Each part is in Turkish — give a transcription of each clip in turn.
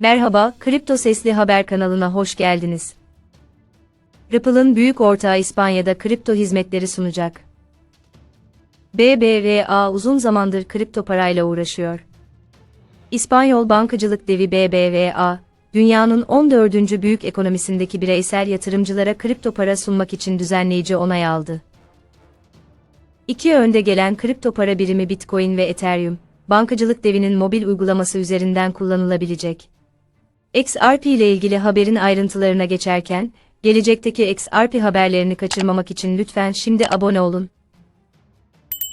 Merhaba, Kripto Sesli Haber kanalına hoş geldiniz. Ripple'ın büyük ortağı İspanya'da kripto hizmetleri sunacak. BBVA uzun zamandır kripto parayla uğraşıyor. İspanyol bankacılık devi BBVA, dünyanın 14. büyük ekonomisindeki bireysel yatırımcılara kripto para sunmak için düzenleyici onay aldı. İki önde gelen kripto para birimi Bitcoin ve Ethereum, bankacılık devinin mobil uygulaması üzerinden kullanılabilecek. XRP ile ilgili haberin ayrıntılarına geçerken, gelecekteki XRP haberlerini kaçırmamak için lütfen şimdi abone olun.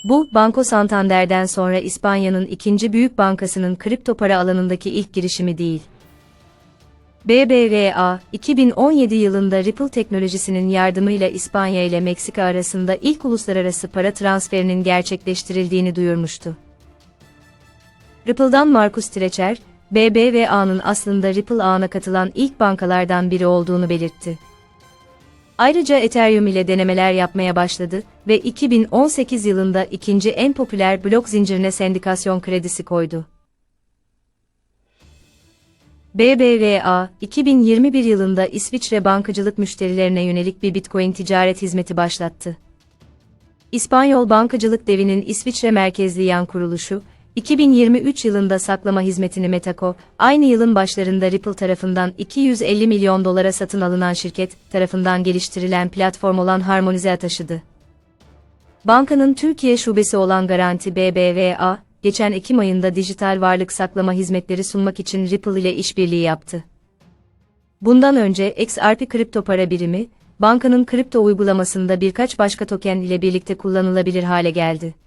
Bu, Banco Santander'den sonra İspanya'nın ikinci büyük bankasının kripto para alanındaki ilk girişimi değil. BBVA, 2017 yılında Ripple teknolojisinin yardımıyla İspanya ile Meksika arasında ilk uluslararası para transferinin gerçekleştirildiğini duyurmuştu. Ripple'dan Markus Treçer, BBVA'nın aslında Ripple ağına katılan ilk bankalardan biri olduğunu belirtti. Ayrıca Ethereum ile denemeler yapmaya başladı ve 2018 yılında ikinci en popüler blok zincirine sendikasyon kredisi koydu. BBVA, 2021 yılında İsviçre bankacılık müşterilerine yönelik bir Bitcoin ticaret hizmeti başlattı. İspanyol bankacılık devinin İsviçre merkezli yan kuruluşu, 2023 yılında saklama hizmetini Metaco, aynı yılın başlarında Ripple tarafından 250 milyon dolara satın alınan şirket tarafından geliştirilen platform olan Harmonize'e taşıdı. Bankanın Türkiye şubesi olan Garanti BBVA, geçen Ekim ayında dijital varlık saklama hizmetleri sunmak için Ripple ile işbirliği yaptı. Bundan önce XRP kripto para birimi, bankanın kripto uygulamasında birkaç başka token ile birlikte kullanılabilir hale geldi.